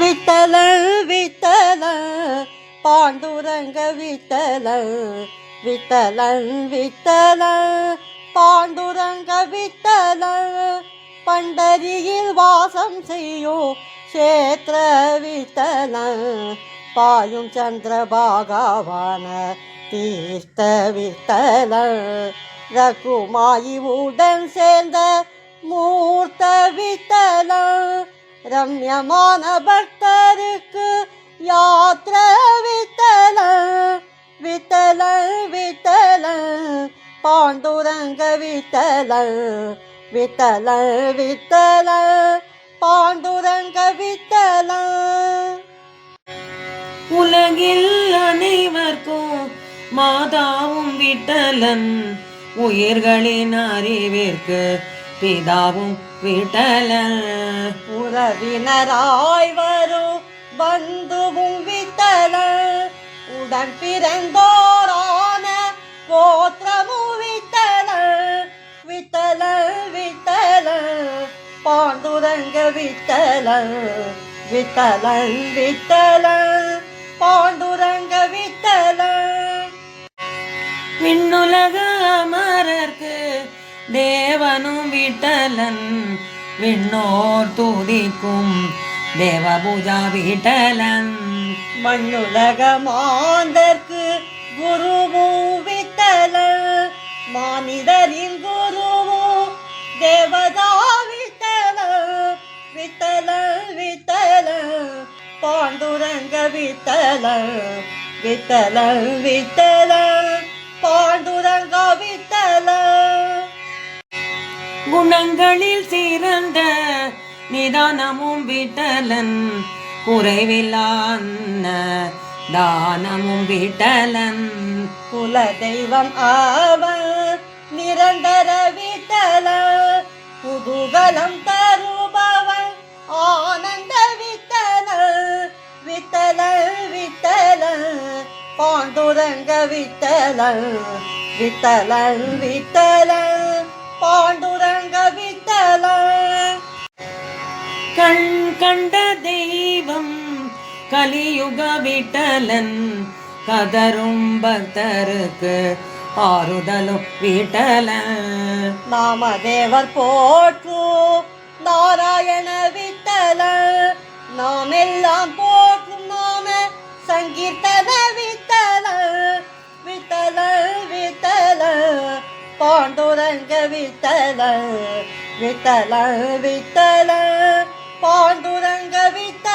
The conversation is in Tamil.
விட்டல விட்டல பாண்டுரங்க விட்டல விட்டல விட்டல பாண்டுரங்க விட்டல பண்டரியில் வாசம் செய்யும் க்ஷேத்திர விட்டல பாயும் சந்திரபாகவான தீர்த்த விட்டல. ரகுமாயி உடன் சேர்ந்த மூர்த்த விட்டல ரம்யமான பக்தருக்கு யாத்திர வித்தல வித்தல வித்தல பாண்டுரங்க வித்தல வித்தல வித்தல பாண்டுரங்க வித்தல உலகில் அனைவர்க்கும் மாதாவும் விட்டலன் உயிர்களின் அறிவிற்கு பிதாவும் விட்டலன் உறவினராய் வரும் பந்துவும் விட்டல உடன் பிறந்தோரான கோத்திரமும் விட்டல விட்டல விட்டல பாண்டுரங்க விட்டல விட்டல விட்டல பாண்டுரங்க விட்டல விண்ணுலக அமரர்க்கு தேவனும் விட்டலன் விண்ணோர் துதிக்கும் தேவபூஜா விட்டலன். மண்ணுலக மாந்தற்கு குருவும் விட்டலன் மானிடரின் குருவும் தேவதா விட்டல விட்டல விட்டல பாண்டுரங்க விட்டல விட்டல விட்டல பாண்டுரங்க விட்டல குணங்களில் சிறந்த நிதானமும் விட்டலன் குறைவில்லான்ன தானமும் விட்டலன். குல தெய்வம் அவன் நிரந்தர விட்டல புதுகலம் தருபவன் ஆனந்த விட்டல. விட்டல விட்டல பாண்டுரங்க விட்டல விட்டல விட்டல. கண்ட தெய்வம் கலியுக விட்டலன் கதரும் பக்தருக்கு ஆறுதலும் விட்டலன் நாமதேவர் போற்று நாராயண விட்டல. நாம் எல்லாம் போற்றும் நாம சங்கீர்த்தன விட்டல. விட்டல விட்டல பாண்டுரங்க விட்டல. விட்டல விட்டல. பாழ்ந்துறங்க விட்ட